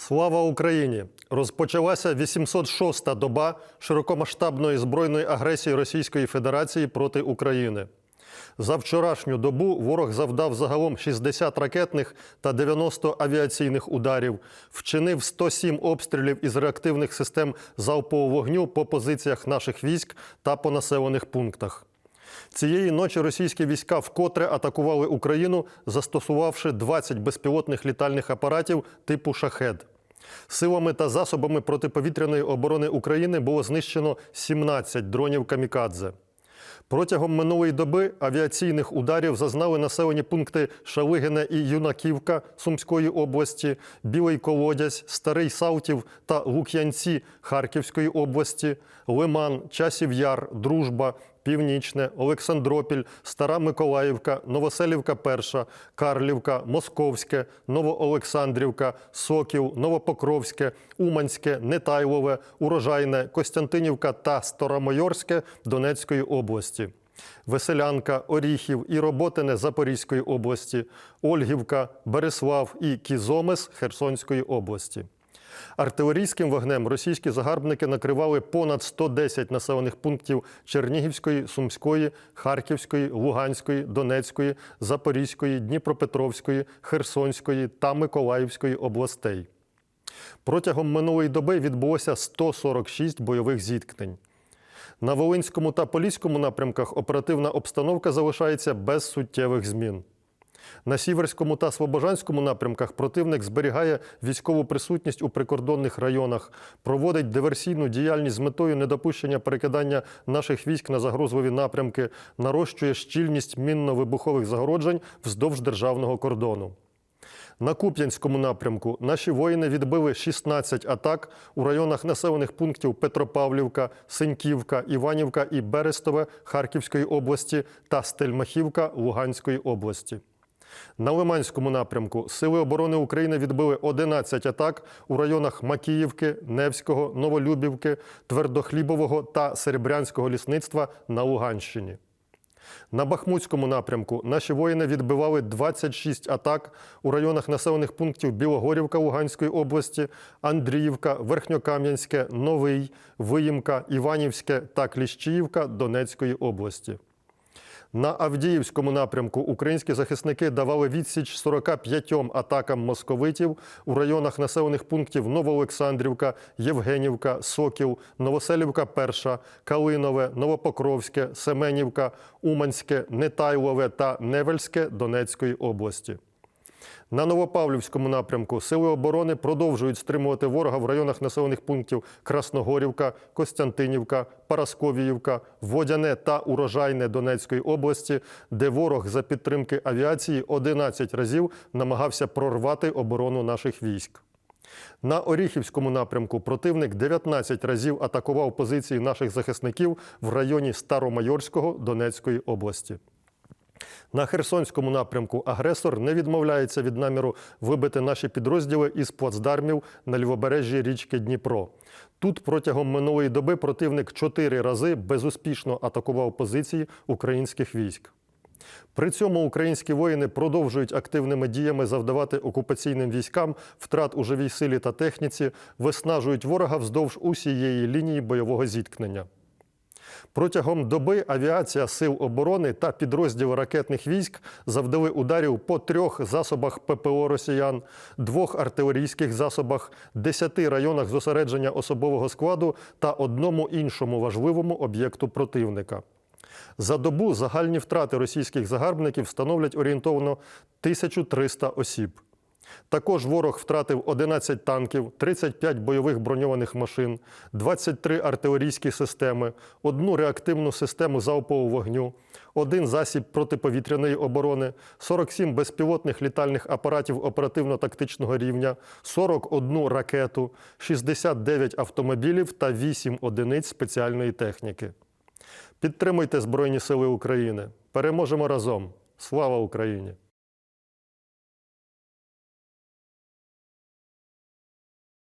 Слава Україні! Розпочалася 806-та доба широкомасштабної збройної агресії Російської Федерації проти України. За вчорашню добу ворог завдав загалом 60 ракетних та 90 авіаційних ударів, вчинив 107 обстрілів із реактивних систем залпового вогню по позиціях наших військ та по населених пунктах. Цієї ночі російські війська вкотре атакували Україну, застосувавши 20 безпілотних літальних апаратів типу шахед. Силами та засобами протиповітряної оборони України було знищено 17 дронів камікадзе. Протягом минулої доби авіаційних ударів зазнали населені пункти Шалигине і Юнаківка Сумської області, Білий Колодязь, Старий Салтів та Лук'янці Харківської області, Лиман, Часів Яр, Дружба, Північне, Олександропіль, Стара Миколаївка, Новоселівка Перша, Карлівка, Московське, Новоолександрівка, Сокіл, Новопокровське, Уманське, Нетайлове, Урожайне, Костянтинівка та Старомайорське Донецької області. Веселянка, Оріхів і Роботине Запорізької області, Ольгівка, Береслав і Кізомес Херсонської області. Артилерійським вогнем російські загарбники накривали понад 110 населених пунктів Чернігівської, Сумської, Харківської, Луганської, Донецької, Запорізької, Дніпропетровської, Херсонської та Миколаївської областей. Протягом минулої доби відбулося 146 бойових зіткнень. На Волинському та Поліському напрямках оперативна обстановка залишається без суттєвих змін. На Сіверському та Слобожанському напрямках противник зберігає військову присутність у прикордонних районах, проводить диверсійну діяльність з метою недопущення перекидання наших військ на загрозливі напрямки, нарощує щільність мінно-вибухових загороджень вздовж державного кордону. На Куп'янському напрямку наші воїни відбили 16 атак у районах населених пунктів Петропавлівка, Синьківка, Іванівка і Берестове Харківської області та Стельмахівка Луганської області. На Лиманському напрямку Сили оборони України відбили 11 атак у районах Макіївки, Невського, Новолюбівки, Твердохлібового та Серебрянського лісництва на Луганщині. На Бахмутському напрямку наші воїни відбивали 26 атак у районах населених пунктів Білогорівка Луганської області, Андріївка, Верхньокам'янське, Новий, Виїмка, Іванівське та Кліщіївка Донецької області. На Авдіївському напрямку українські захисники давали відсіч 45 атакам московитів у районах населених пунктів Новоолександрівка, Євгенівка, Сокіл, Новоселівка Перша, Калинове, Новопокровське, Семенівка, Уманське, Нетайлове та Невельське Донецької області. На Новопавлівському напрямку Сили оборони продовжують стримувати ворога в районах населених пунктів Красногорівка, Костянтинівка, Парасковіївка, Водяне та Урожайне Донецької області, де ворог за підтримки авіації 11 разів намагався прорвати оборону наших військ. На Оріхівському напрямку противник 19 разів атакував позиції наших захисників в районі Старомайорського Донецької області. На Херсонському напрямку агресор не відмовляється від наміру вибити наші підрозділи із плацдармів на лівобережжі річки Дніпро. Тут протягом минулої доби противник чотири рази безуспішно атакував позиції українських військ. При цьому українські воїни продовжують активними діями завдавати окупаційним військам втрат у живій силі та техніці, виснажують ворога вздовж усієї лінії бойового зіткнення. Протягом доби авіація Сил оборони та підрозділи ракетних військ завдали ударів по трьох засобах ППО росіян, двох артилерійських засобах, десяти районах зосередження особового складу та одному іншому важливому об'єкту противника. За добу загальні втрати російських загарбників становлять орієнтовно 1300 осіб. Також ворог втратив 11 танків, 35 бойових броньованих машин, 23 артилерійські системи, одну реактивну систему залпового вогню, один засіб протиповітряної оборони, 47 безпілотних літальних апаратів оперативно-тактичного рівня, 41 ракету, 69 автомобілів та 8 одиниць спеціальної техніки. Підтримуйте Збройні Сили України. Переможемо разом. Слава Україні!